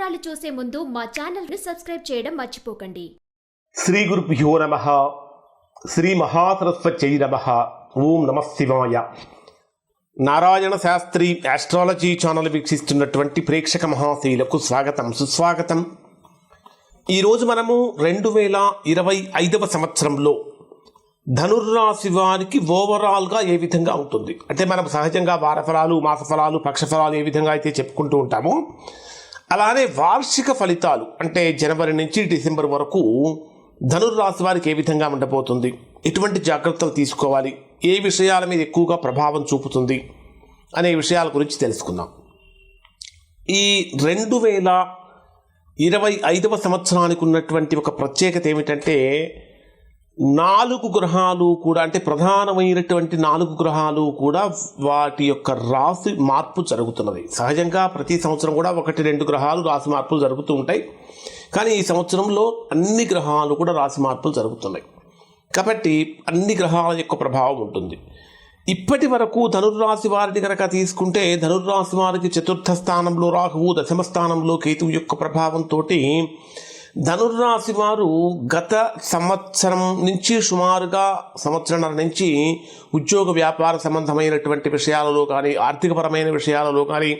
వివరాలు చూసే ముందు మా ఛానల్ని సబ్స్క్రైబ్ చేయడం మర్చిపోకండి. శ్రీ గురుభ్యో నమ. శ్రీ మహాసరస్వత్యై నమ. ఓం నమ శివాయ. నారాయణ శాస్త్రి ఆస్ట్రాలజీ ఛానల్ వీక్షిస్తున్నటువంటి ప్రేక్షక మహాశైలకు స్వాగతం సుస్వాగతం. ఈరోజు మనము రెండు వేల ఇరవై ఐదవ సంవత్సరంలో ధనుర్రాశి వారికి ఓవరాల్గా ఏ విధంగా ఉంటుంది అంటే మనం సహజంగా వారఫలాలు మాసఫలాలు పక్షఫలాలు ఏ విధంగా అయితే చెప్పుకుంటూ ఉంటామో అలానే వార్షిక ఫలితాలు అంటే జనవరి నుంచి డిసెంబర్ వరకు ధనుర్రాశి వారికి ఏ విధంగా ఉండబోతుంది? ఎటువంటి జాగ్రత్తలు తీసుకోవాలి? ఏ విషయాల మీద ఎక్కువగా ప్రభావం చూపుతుంది? అనే విషయాల గురించి తెలుసుకుందాం. ఈ రెండు వేల ఇరవై ఐదవ సంవత్సరానికి ఉన్నటువంటి ఒక ప్రత్యేకత ఏమిటంటే నాలుగు గ్రహాలు కూడా అంటే ప్రధానమైనటువంటి నాలుగు గ్రహాలు కూడా వాటి యొక్క రాశి మార్పు జరుగుతున్నది. సహజంగా ప్రతి సంవత్సరం కూడా ఒకటి రెండు గ్రహాలు రాశి మార్పులు జరుగుతూ ఉంటాయి. కానీ ఈ సంవత్సరంలో అన్ని గ్రహాలు కూడా రాశి మార్పులు జరుగుతున్నాయి. కాబట్టి అన్ని గ్రహాల యొక్క ప్రభావం ఉంటుంది. ఇప్పటి వరకు ధనుర్రాశి వారిని కనుక తీసుకుంటే ధనుర్రాశి వారికి చతుర్థ స్థానంలో రాహువు దశమ స్థానంలో కేతువు యొక్క ప్రభావంతో ధనుర్రాశి వారు గత సంవత్సరం నుంచి సుమారుగా సంవత్సరంన్నర నుంచి ఉద్యోగ వ్యాపార సంబంధమైనటువంటి విషయాలలో కానీ ఆర్థికపరమైన విషయాలలో కానీ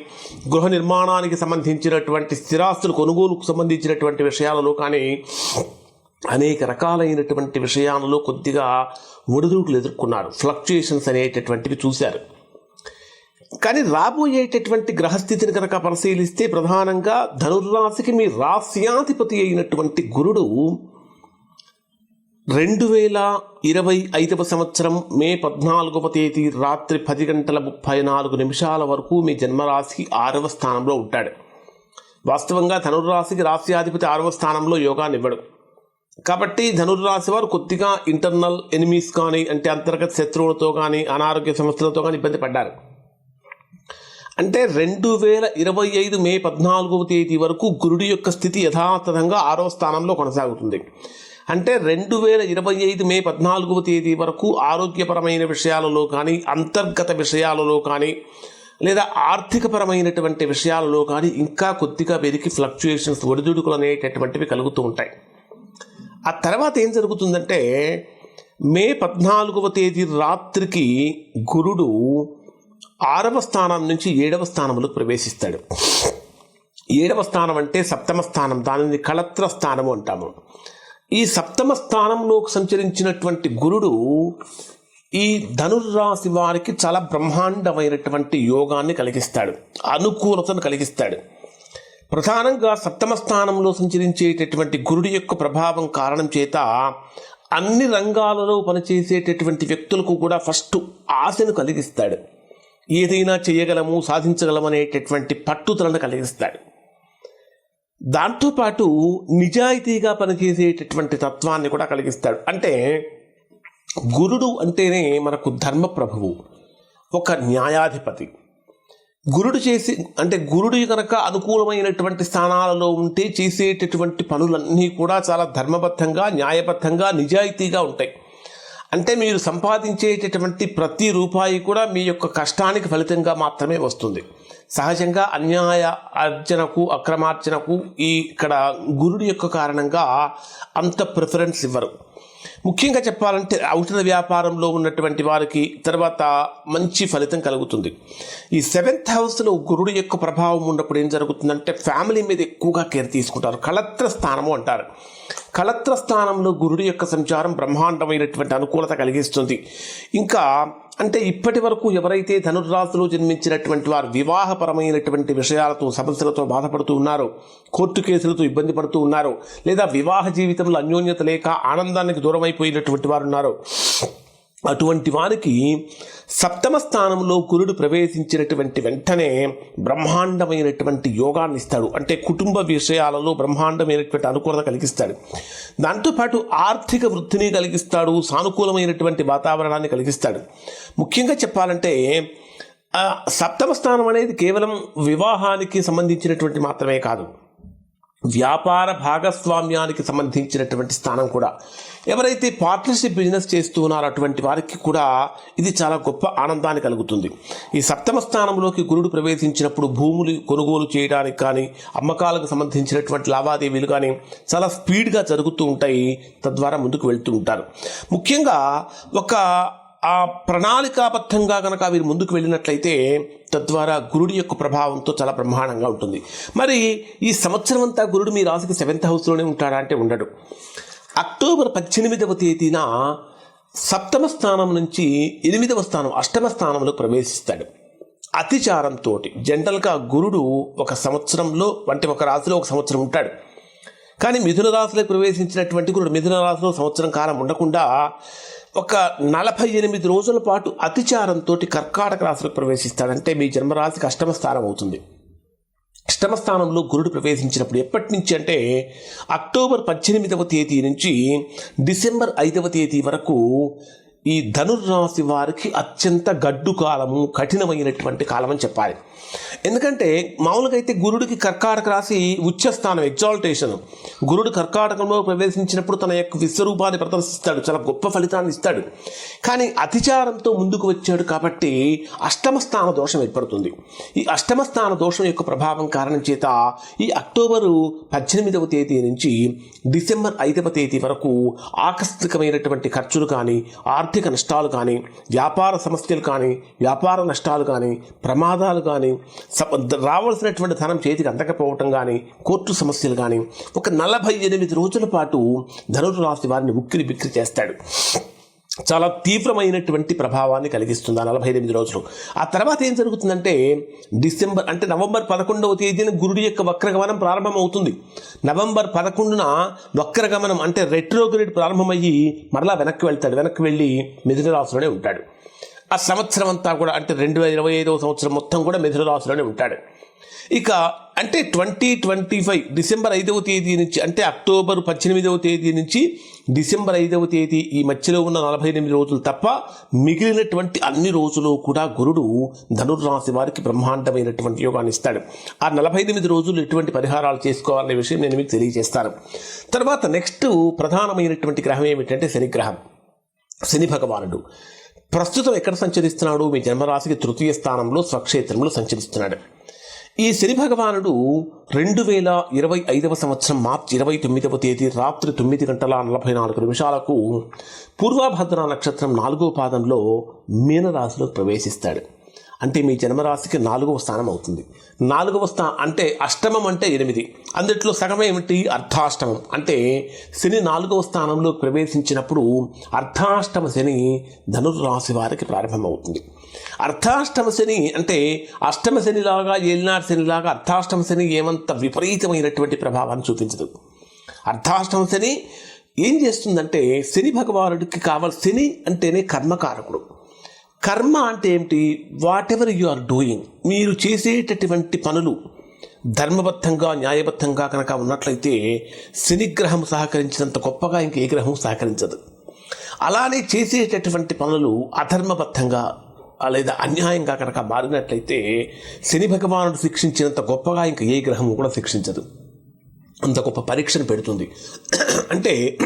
గృహ నిర్మాణానికి సంబంధించినటువంటి స్థిరాస్తులు కొనుగోలుకు సంబంధించినటువంటి విషయాలలో కానీ అనేక రకాలైనటువంటి విషయాలలో కొద్దిగా ఒడిదుడుకులు ఎదుర్కొన్నారు. ఫ్లక్చుయేషన్స్ అనేటటువంటివి చూశారు. కానీ రాబోయేటటువంటి గ్రహస్థితిని కనుక పరిశీలిస్తే ప్రధానంగా ధనుర్రాశికి మీ రాస్యాధిపతి అయినటువంటి గురుడు రెండు వేల ఇరవై ఐదవ సంవత్సరం మే పద్నాలుగవ తేదీ రాత్రి పది గంటల ముప్పై నాలుగు నిమిషాల వరకు మీ జన్మరాశికి ఆరవ స్థానంలో ఉంటాడు. వాస్తవంగా ధనుర్రాశికి రాశ్యాధిపతి ఆరవ స్థానంలో యోగాన్ని ఇవ్వడు. కాబట్టి ధనుర్రాశి వారు కొద్దిగా ఇంటర్నల్ ఎనిమీస్ కానీ అంటే అంతర్గత శత్రువులతో కానీ అనారోగ్య సమస్యలతో కానీ ఇబ్బంది పడ్డారు. అంటే రెండు వేల ఇరవై ఐదు మే పద్నాలుగవ తేదీ వరకు గురుడి యొక్క స్థితి యథాతథంగా ఆరో స్థానంలో కొనసాగుతుంది. అంటే రెండు వేల ఇరవై ఐదు మే పద్నాలుగవ తేదీ వరకు ఆరోగ్యపరమైన విషయాలలో కానీ అంతర్గత విషయాలలో కానీ లేదా ఆర్థికపరమైనటువంటి విషయాలలో కానీ ఇంకా కొద్దిగా పెరిగి ఫ్లక్చుయేషన్స్ ఒడిదుడుకులు అనేటటువంటివి కలుగుతూ ఉంటాయి. ఆ తర్వాత ఏం జరుగుతుందంటే మే పద్నాలుగవ తేదీ రాత్రికి గురుడు ఆరవ స్థానం నుంచి ఏడవ స్థానంలో ప్రవేశిస్తాడు. ఏడవ స్థానం అంటే సప్తమ స్థానం దానిని కళత్ర స్థానము అంటాము. ఈ సప్తమ స్థానంలోకి సంచరించినటువంటి గురుడు ఈ ధనుర్రాశి వారికి చాలా బ్రహ్మాండమైనటువంటి యోగాన్ని కలిగిస్తాడు అనుకూలతను కలిగిస్తాడు. ప్రధానంగా సప్తమ స్థానంలో సంచరించేటటువంటి గురుడి యొక్క ప్రభావం కారణం చేత అన్ని రంగాలలో పనిచేసేటటువంటి వ్యక్తులకు కూడా ఫస్ట్ ఆశను కలిగిస్తాడు. ఏదైనా చేయగలము సాధించగలము అనేటటువంటి పట్టుదలను కలిగిస్తాడు. దాంతోపాటు నిజాయితీగా పనిచేసేటటువంటి తత్వాన్ని కూడా కలిగిస్తాడు. అంటే గురుడు అంటేనే మనకు ధర్మప్రభువు ఒక న్యాయాధిపతి. గురుడు చేసి అంటే గురుడు కనుక అనుకూలమైనటువంటి స్థానాలలో ఉంటే చేసేటటువంటి పనులన్నీ కూడా చాలా ధర్మబద్ధంగా న్యాయబద్ధంగా నిజాయితీగా ఉంటాయి. అంటే మీరు సంపాదించేటటువంటి ప్రతి రూపాయి కూడా మీ యొక్క కష్టానికి ఫలితంగా మాత్రమే వస్తుంది. సహజంగా అన్యాయ అర్జనకు అక్రమార్జనకు ఈ ఇక్కడ గురుడి యొక్క కారణంగా అంత ప్రిఫరెన్స్ ఇవ్వరు. ముఖ్యంగా చెప్పాలంటే ఔషధ వ్యాపారంలో ఉన్నటువంటి వారికి తర్వాత మంచి ఫలితం కలుగుతుంది. ఈ సెవెంత్ హౌస్లో గురుడు యొక్క ప్రభావం ఉన్నప్పుడు ఏం జరుగుతుందంటే ఫ్యామిలీ మీద ఎక్కువగా కేర్ తీసుకుంటారు. కళత్ర స్థానము అంటారు. కళత్ర స్థానంలో గురుడు యొక్క సంచారం బ్రహ్మాండమైనటువంటి అనుకూలత కలిగిస్తుంది. ఇంకా అంటే ఇప్పటి వరకు ఎవరైతే ధనుర్రాశిలో జన్మించినటువంటి వారు వివాహపరమైనటువంటి విషయాలతో సమస్యలతో బాధపడుతూ ఉన్నారో కోర్టు కేసులతో ఇబ్బంది పడుతూ ఉన్నారో లేదా వివాహ జీవితంలో అన్యోన్యత లేక ఆనందానికి దూరమైపోయినటువంటి వారు ఉన్నారు అటువంటి వారికి సప్తమ స్థానంలో కురుడు ప్రవేశించినటువంటి వెంటనే బ్రహ్మాండమైనటువంటి యోగాన్ని ఇస్తాడు. అంటే కుటుంబ విషయాలలో బ్రహ్మాండమైనటువంటి అనుకూలత కలిగిస్తాడు. దాంతోపాటు ఆర్థిక వృద్ధిని కలిగిస్తాడు. సానుకూలమైనటువంటి వాతావరణాన్ని కలిగిస్తాడు. ముఖ్యంగా చెప్పాలంటే సప్తమ స్థానం అనేది కేవలం వివాహానికి సంబంధించినటువంటి మాత్రమే కాదు. వ్యాపార భాగస్వామ్యానికి సంబంధించినటువంటి స్థానం కూడా. ఎవరైతే పార్ట్నర్షిప్ బిజినెస్ చేస్తూ ఉన్నారో అటువంటి వారికి కూడా ఇది చాలా గొప్ప ఆనందాన్ని కలుగుతుంది. ఈ సప్తమ స్థానంలోకి గురుడు ప్రవేశించినప్పుడు భూములు కొనుగోలు చేయడానికి కానీ అమ్మకాలకు సంబంధించినటువంటి లావాదేవీలు కానీ చాలా స్పీడ్గా జరుగుతూ ఉంటాయి. తద్వారా ముందుకు వెళ్తూ ఉంటారు. ముఖ్యంగా ఒక ఆ ప్రణాళికాబద్ధంగా కనుక వీరు ముందుకు వెళ్ళినట్లయితే తద్వారా గురుడి యొక్క ప్రభావంతో చాలా బ్రహ్మాండంగా ఉంటుంది. మరి ఈ సంవత్సరం అంతా గురుడు మీ రాశికి సెవెంత్ హౌస్లోనే ఉంటాడా అంటే ఉండడు. అక్టోబర్ పద్దెనిమిదవ తేదీన సప్తమ స్థానం నుంచి ఎనిమిదవ స్థానం అష్టమ స్థానంలో ప్రవేశిస్తాడు. అతిచారంతో జనరల్గా గురుడు ఒక సంవత్సరంలో అంటే ఒక రాశిలో ఒక సంవత్సరం ఉంటాడు. కానీ మిథున రాశిలో ప్రవేశించినటువంటి గురుడు మిథున రాశిలో సంవత్సరం కాలం ఉండకుండా ఒక నలభై ఎనిమిది రోజుల పాటు అతిచారంతో కర్కాటక రాశిలో ప్రవేశిస్తాడంటే మీ జన్మరాశికి అష్టమ స్థానం అవుతుంది. అష్టమ స్థానంలో గురుడు ప్రవేశించినప్పుడు ఎప్పటి నుంచి అంటే అక్టోబర్ పద్దెనిమిదవ తేదీ నుంచి డిసెంబర్ ఐదవ తేదీ వరకు ఈ ధనుర్రాశి వారికి అత్యంత గడ్డు కాలము కఠినమైనటువంటి కాలం అని చెప్పాలి. ఎందుకంటే మామూలుగా అయితే గురుడికి కర్కాటక రాశి ఉచ్చస్థానం ఎగ్జాల్టేషన్ గురుడు కర్కాటకంలో ప్రవేశించినప్పుడు తన యొక్క విశ్వరూపాన్ని ప్రదర్శిస్తాడు చాలా గొప్ప ఫలితాన్ని ఇస్తాడు. కానీ అతిచారంతో ముందుకు వచ్చాడు కాబట్టి అష్టమ స్థాన దోషం ఏర్పడుతుంది. ఈ అష్టమ స్థాన దోషం యొక్క ప్రభావం కారణం చేత ఈ అక్టోబరు పద్దెనిమిదవ తేదీ నుంచి డిసెంబర్ ఐదవ తేదీ వరకు ఆకస్మికమైనటువంటి ఖర్చులు కానీ ఆర్థిక ఆర్థిక నష్టాలు కానీ వ్యాపార సమస్యలు కానీ వ్యాపార నష్టాలు కానీ ప్రమాదాలు కానీ రావాల్సినటువంటి ధనం చేతికి అందకపోవటం కానీ కోర్టు సమస్యలు కానీ ఒక నలభై ఎనిమిది రోజుల పాటు ధనురు రాశి వారిని ఉక్కిరి బిక్కిరి చేస్తాడు. చాలా తీవ్రమైనటువంటి ప్రభావాన్ని కలిగిస్తుంది ఆ నలభై ఎనిమిది రోజులు. ఆ తర్వాత ఏం జరుగుతుందంటే డిసెంబర్ అంటే నవంబర్ పదకొండవ తేదీన గురుడి యొక్క వక్రగమనం ప్రారంభమవుతుంది. నవంబర్ పదకొండున వక్రగమనం అంటే రెట్రోగ్రేడ్ ప్రారంభమయ్యి మరలా వెనక్కి వెళ్తాడు. వెనక్కి వెళ్ళి మిథునరాశిలోనే ఉంటాడు. ఆ సంవత్సరం అంతా కూడా అంటే రెండు వేల ఇరవై ఐదవ సంవత్సరం మొత్తం కూడా మిథునరాశిలోనే ఉంటాడు. ఇక అంటే ట్వంటీ ట్వంటీ ఫైవ్ డిసెంబర్ ఐదవ తేదీ నుంచి అంటే అక్టోబర్ పద్దెనిమిదవ తేదీ నుంచి డిసెంబర్ ఐదవ తేదీ ఈ మధ్యలో ఉన్న నలభై ఎనిమిది రోజులు తప్ప మిగిలినటువంటి అన్ని రోజులు కూడా గురుడు ధనుర్రాశి వారికి బ్రహ్మాండమైనటువంటి యోగాన్ని ఇస్తాడు. ఆ నలభై ఎనిమిది రోజులు ఎటువంటి పరిహారాలు చేసుకోవాలనే విషయం నేను మీకు తెలియజేస్తాను. తర్వాత నెక్స్ట్ ప్రధానమైనటువంటి గ్రహం ఏమిటంటే శనిగ్రహం. శని భగవానుడు. ప్రస్తుతం ఎక్కడ సంచరిస్తున్నాడు? మీ జన్మరాశికి తృతీయ స్థానంలో స్వక్షేత్రంలో సంచరిస్తున్నాడు. ఈ శని భగవానుడు రెండు వేల ఇరవై ఐదవ సంవత్సరం మార్చి ఇరవై తొమ్మిదవ తేదీ రాత్రి తొమ్మిది గంటల నలభై నాలుగు నిమిషాలకు పూర్వభద్ర నక్షత్రం నాలుగో పాదంలో మీనరాశిలో ప్రవేశిస్తాడు. అంటే మీ జన్మరాశికి నాలుగవ స్థానం అవుతుంది. నాలుగవ స్థానం అంటే అష్టమం అంటే ఎనిమిది. అందుట్లో సగం ఏమిటి? అర్ధాష్టమం. అంటే శని నాలుగవ స్థానంలో ప్రవేశించినప్పుడు అర్ధాష్టమ శని ధనుర్రాశి వారికి ప్రారంభమవుతుంది. అర్ధాష్టమ శని అంటే అష్టమ శనిలాగా ఏలినాడు శనిలాగా అర్ధాష్టమ శని ఏమంత విపరీతమైనటువంటి ప్రభావాన్ని చూపించదు. అర్ధాష్టమ శని ఏం చేస్తుందంటే శని భగవానుడికి కావాలి శని అంటేనే కర్మకారకుడు. కర్మ అంటే ఏమిటి whatever you are doing మీరు చేసేటటువంటి పనులు ధర్మబద్ధంగా న్యాయబద్ధంగా కనుక ఉన్నట్లయితే శనిగ్రహం సహకరించినంత గొప్పగా ఇంక ఏ గ్రహం సహకరించదు. అలానే చేసేటటువంటి పనులు అధర్మబద్ధంగా లేదా అన్యాయంగా కనుక మారినట్లయితే శని భగవానుడు శిక్షించినంత గొప్పగా ఇంక ఏ గ్రహము కూడా శిక్షించదు. అంత గొప్ప పరీక్షను పెడుతుంది. అంటే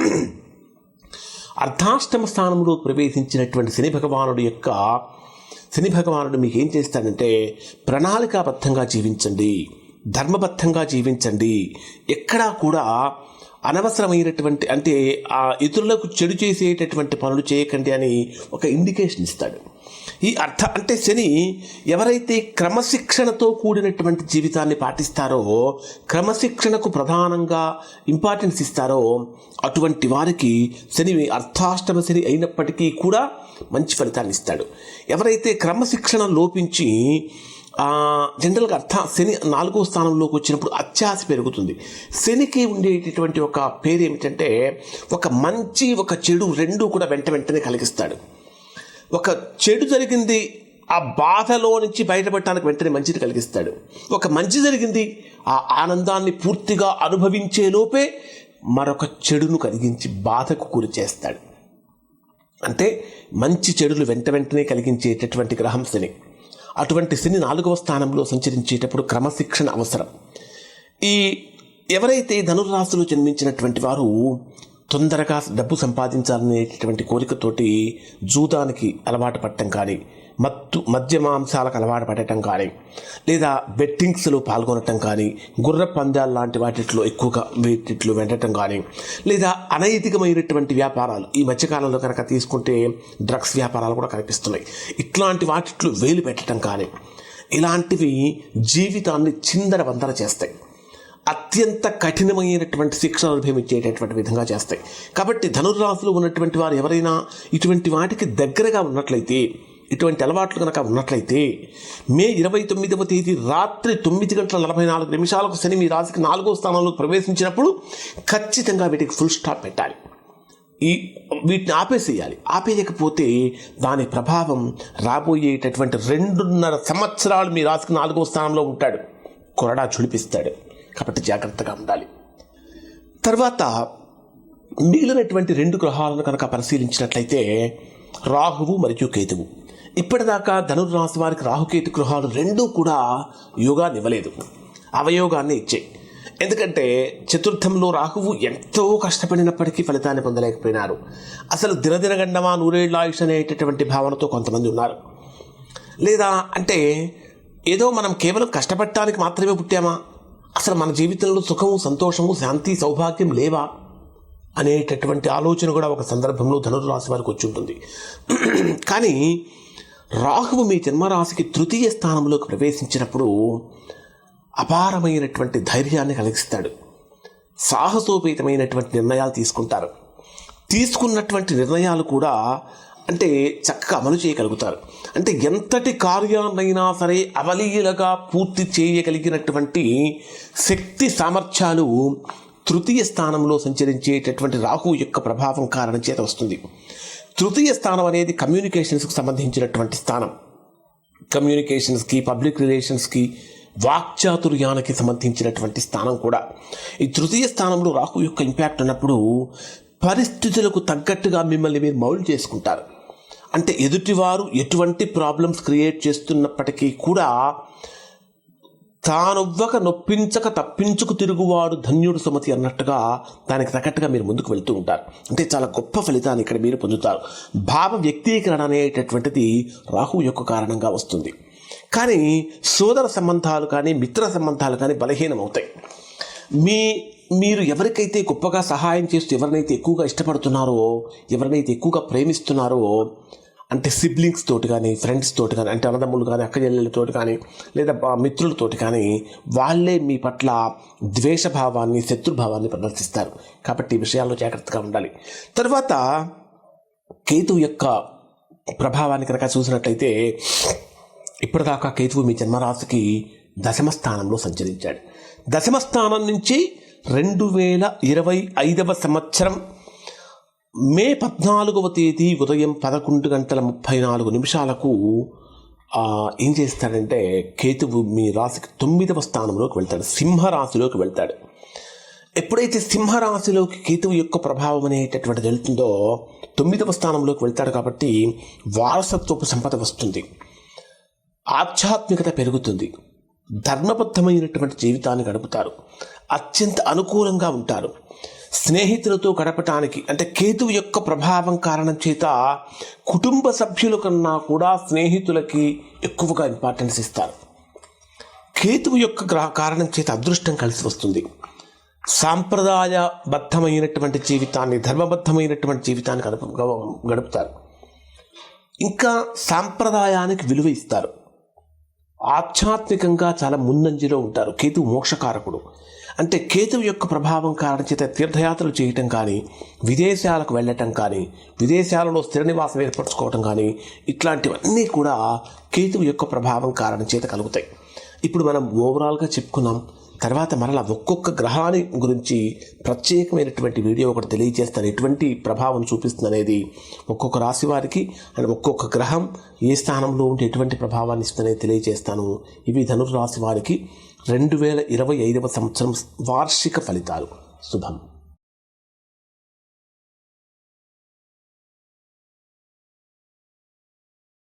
అర్ధాష్టమ స్థానంలో ప్రవేశించినటువంటి శని భగవానుడు యొక్క శని భగవానుడు మీకు ఏం చేస్తాడంటే ప్రణాళికాబద్ధంగా జీవించండి ధర్మబద్ధంగా జీవించండి. ఎక్కడా కూడా అనవసరమైనటువంటి అంటే ఆ ఇతరులకు చెడు చేసేటటువంటి పనులు చేయకండి అని ఒక ఇండికేషన్ ఇస్తాడు. ఈ అర్థ అంటే శని ఎవరైతే క్రమశిక్షణతో కూడినటువంటి జీవితాన్ని పాటిస్తారో క్రమశిక్షణకు ప్రధానంగా ఇంపార్టెన్స్ ఇస్తారో అటువంటి వారికి శని అర్థాష్టమ శని అయినప్పటికీ కూడా మంచి ఫలితాన్ని ఇస్తాడు. ఎవరైతే క్రమశిక్షణ లోపించి జనరల్గా అర్థ శని నాలుగో స్థానంలోకి వచ్చినప్పుడు అత్యాశ పెరుగుతుంది. శనికి ఉండేటటువంటి ఒక పేరు ఏమిటంటే ఒక మంచి ఒక చెడు రెండు కూడా వెంట వెంటనే కలిగిస్తాడు. ఒక చెడు జరిగింది ఆ బాధలో నుంచి బయటపడటానికి వెంటనే మంచిని కలిగిస్తాడు. ఒక మంచి జరిగింది ఆ ఆనందాన్ని పూర్తిగా అనుభవించే లోపే మరొక చెడును కలిగించి బాధకు గురి చేస్తాడు. అంటే మంచి చెడులు వెంట వెంటనే కలిగించేటటువంటి గ్రహం శని. అటువంటి శని నాలుగవ స్థానంలో సంచరించేటప్పుడు క్రమశిక్షణ అవసరం. ఈ ఎవరైతే ధనురాశులు జన్మించినటువంటి వారు తొందరగా డబ్బు సంపాదించాలనేటటువంటి కోరికతోటి జూదానికి అలవాటు పడటం కానీ మత్తు మద్య మాంసాలకు అలవాటు పడటం కానీ లేదా బెట్టింగ్స్లో పాల్గొనటం కానీ గుర్ర పందాలు లాంటి వాటిలో ఎక్కువగా వీటిలో వెంటటం కానీ లేదా అనైతికమైనటువంటి వ్యాపారాలు ఈ మధ్యకాలంలో కనుక తీసుకుంటే డ్రగ్స్ వ్యాపారాలు కూడా కనిపిస్తున్నాయి. ఇట్లాంటి వాటిలో వేలు పెట్టడం కానీ ఇలాంటివి జీవితాన్ని చిందర వందర చేస్తాయి. అత్యంత కఠినమైనటువంటి శిక్షణ అనుభవించేటటువంటి విధంగా చేస్తాయి. కాబట్టి ధనుర్రాశులు ఉన్నటువంటి వారు ఎవరైనా ఇటువంటి వాటికి దగ్గరగా ఉన్నట్లయితే ఇటువంటి అలవాట్లు కనుక ఉన్నట్లయితే మే ఇరవై తొమ్మిదవ తేదీ రాత్రి తొమ్మిది గంటల నలభై నాలుగు నిమిషాలకు శని మీ రాశికి నాలుగో స్థానంలో ప్రవేశించినప్పుడు ఖచ్చితంగా వీటికి ఫుల్ స్టాప్ పెట్టాలి. ఈ వీటిని ఆపేసేయాలి. ఆపేయకపోతే దాని ప్రభావం రాబోయేటటువంటి రెండున్నర సంవత్సరాలు మీ రాశికి నాలుగో స్థానంలో ఉంటాడు. కొరడా చుడిపిస్తాడు. కాబట్టి జాగ్రత్తగా ఉండాలి. తర్వాత మిగిలినటువంటి రెండు గ్రహాలను కనుక పరిశీలించినట్లయితే రాహువు మరియు కేతువు. ఇప్పటిదాకా ధనుర్రాశి వారికి రాహుకేతు గ్రహాలు రెండూ కూడా యోగాన్ని ఇవ్వలేదు. అవయోగాన్ని ఇచ్చాయి ఎందుకంటే చతుర్థంలో రాహువు ఎంతో కష్టపడినప్పటికీ ఫలితాన్ని పొందలేకపోయినారు. అసలు దినదినగండమా నూరేళ్ళ ఆయుష్ అనేటటువంటి భావనతో కొంతమంది ఉన్నారు. లేదా అంటే ఏదో మనం కేవలం కష్టపడటానికి మాత్రమే పుట్టామా? అసలు మన జీవితంలో సుఖము సంతోషము శాంతి సౌభాగ్యం లేవా అనేటటువంటి ఆలోచన కూడా ఒక సందర్భంలో ధనుర్రాశి వారికి వచ్చి ఉంటుంది. కానీ రాహువు మీ జన్మరాశికి తృతీయ స్థానంలోకి ప్రవేశించినప్పుడు అపారమైనటువంటి ధైర్యాన్ని కలిగిస్తాడు. సాహసోపేతమైనటువంటి నిర్ణయాలు తీసుకుంటారు. తీసుకున్నటువంటి నిర్ణయాలు కూడా అంటే చక్కగా అమలు చేయగలుగుతారు. అంటే ఎంతటి కార్యాలైనా సరే అవలీలగా పూర్తి చేయగలిగినటువంటి శక్తి సామర్థ్యాలు తృతీయ స్థానంలో సంచరించేటటువంటి రాహు యొక్క ప్రభావం కారణం చేత వస్తుంది. తృతీయ స్థానం అనేది కమ్యూనికేషన్స్కి సంబంధించినటువంటి స్థానం. కమ్యూనికేషన్స్కి పబ్లిక్ రిలేషన్స్కి వాక్చాతుర్యానికి సంబంధించినటువంటి స్థానం కూడా. ఈ తృతీయ స్థానంలో రాహు యొక్క ఇంపాక్ట్ ఉన్నప్పుడు పరిస్థితులకు తగ్గట్టుగా మిమ్మల్ని మీరు మౌల్డ్ చేసుకుంటారు. అంటే ఎదుటివారు ఎటువంటి ప్రాబ్లమ్స్ క్రియేట్ చేస్తున్నప్పటికీ కూడా తానొవ్వక నొప్పించక తప్పించుకు తిరుగువాడు ధన్యుడు సుమతి అన్నట్టుగా దానికి తగ్గట్టుగా మీరు ముందుకు వెళ్తూ ఉంటారు. అంటే చాలా గొప్ప ఫలితాన్ని ఇక్కడ మీరు పొందుతారు. భావ వ్యక్తీకరణ అనేటటువంటిది రాహు యొక్క కారణంగా వస్తుంది. కానీ సోదర సంబంధాలు కానీ మిత్ర సంబంధాలు కానీ బలహీనమవుతాయి. మీ మీరు ఎవరికైతే గొప్పగా సహాయం చేస్తూ ఎవరినైతే ఎక్కువగా ఇష్టపడుతున్నారో ఎవరినైతే ఎక్కువగా ప్రేమిస్తున్నారో అంటే సిబ్లింగ్స్ తోటి కానీ ఫ్రెండ్స్ తోటి కానీ అంటే అన్నదమ్ములు కానీ అక్క చెల్లెళ్ళతోటి కానీ లేదా మిత్రులతోటి కానీ వాళ్ళే మీ పట్ల ద్వేషభావాన్ని శత్రుభావాన్ని ప్రదర్శిస్తారు. కాబట్టి ఈ విషయాల్లో జాగ్రత్తగా ఉండాలి. తర్వాత కేతువు యొక్క ప్రభావాన్ని కనుక చూసినట్లయితే ఇప్పటిదాకా కేతువు మీ జన్మరాశికి దశమ స్థానంలో సంచరించాడు. దశమ స్థానం నుంచి రెండు వేల ఇరవై ఐదవ సంవత్సరం మే పద్నాలుగవ తేదీ ఉదయం పదకొండు గంటల ముప్పై నాలుగు నిమిషాలకు ఏం చేస్తాడంటే కేతువు మీ రాశికి తొమ్మిదవ స్థానంలోకి వెళ్తాడు సింహరాశిలోకి వెళ్తాడు. ఎప్పుడైతే సింహరాశిలోకి కేతువు యొక్క ప్రభావం అనేటటువంటిది వెళ్తుందో తొమ్మిదవ స్థానంలోకి వెళ్తాడు కాబట్టి వారసత్వపు సంపద వస్తుంది. ఆధ్యాత్మికత పెరుగుతుంది. ధర్మబద్ధమైనటువంటి జీవితాన్ని గడుపుతారు. అత్యంత అనుకూలంగా ఉంటారు. స్నేహితులతో గడపటానికి అంటే కేతువు యొక్క ప్రభావం కారణం చేత కుటుంబ సభ్యుల కన్నా కూడా స్నేహితులకి ఎక్కువగా ఇంపార్టెన్స్ ఇస్తారు. కేతువు యొక్క గ్రహ కారణం చేత అదృష్టం కలిసి వస్తుంది. సాంప్రదాయబద్ధమైనటువంటి జీవితాన్ని ధర్మబద్ధమైనటువంటి జీవితాన్ని గడప గడుపుతారు. ఇంకా సాంప్రదాయానికి విలువ ఇస్తారు. ఆధ్యాత్మికంగా చాలా ముందంజలో ఉంటారు. కేతు మోక్షకారకుడు. అంటే కేతువు యొక్క ప్రభావం కారణం చేత తీర్థయాత్రలు చేయటం కానీ విదేశాలకు వెళ్ళటం కానీ విదేశాలలో స్థిర నివాసం ఏర్పరచుకోవటం కానీ ఇట్లాంటివన్నీ కూడా కేతువు యొక్క ప్రభావం కారణం చేత కలుగుతాయి. ఇప్పుడు మనం ఓవరాల్గా చెప్పుకున్నాం. తర్వాత మరలా ఒక్కొక్క గ్రహాన్ని గురించి ప్రత్యేకమైనటువంటి వీడియో ఒకటి తెలియజేస్తాను. ఎటువంటి ప్రభావం చూపిస్తుంది అనేది ఒక్కొక్క రాశి వారికి అండ్ ఒక్కొక్క గ్రహం ఏ స్థానంలో ఉంటే ఎటువంటి ప్రభావాన్ని ఇస్తుందనేది తెలియజేస్తాను. ఇవి ధనుర్రాశి వారికి రెండు వేల ఇరవై ఐదవ సంవత్సరం వార్షిక ఫలితాలు. శుభం.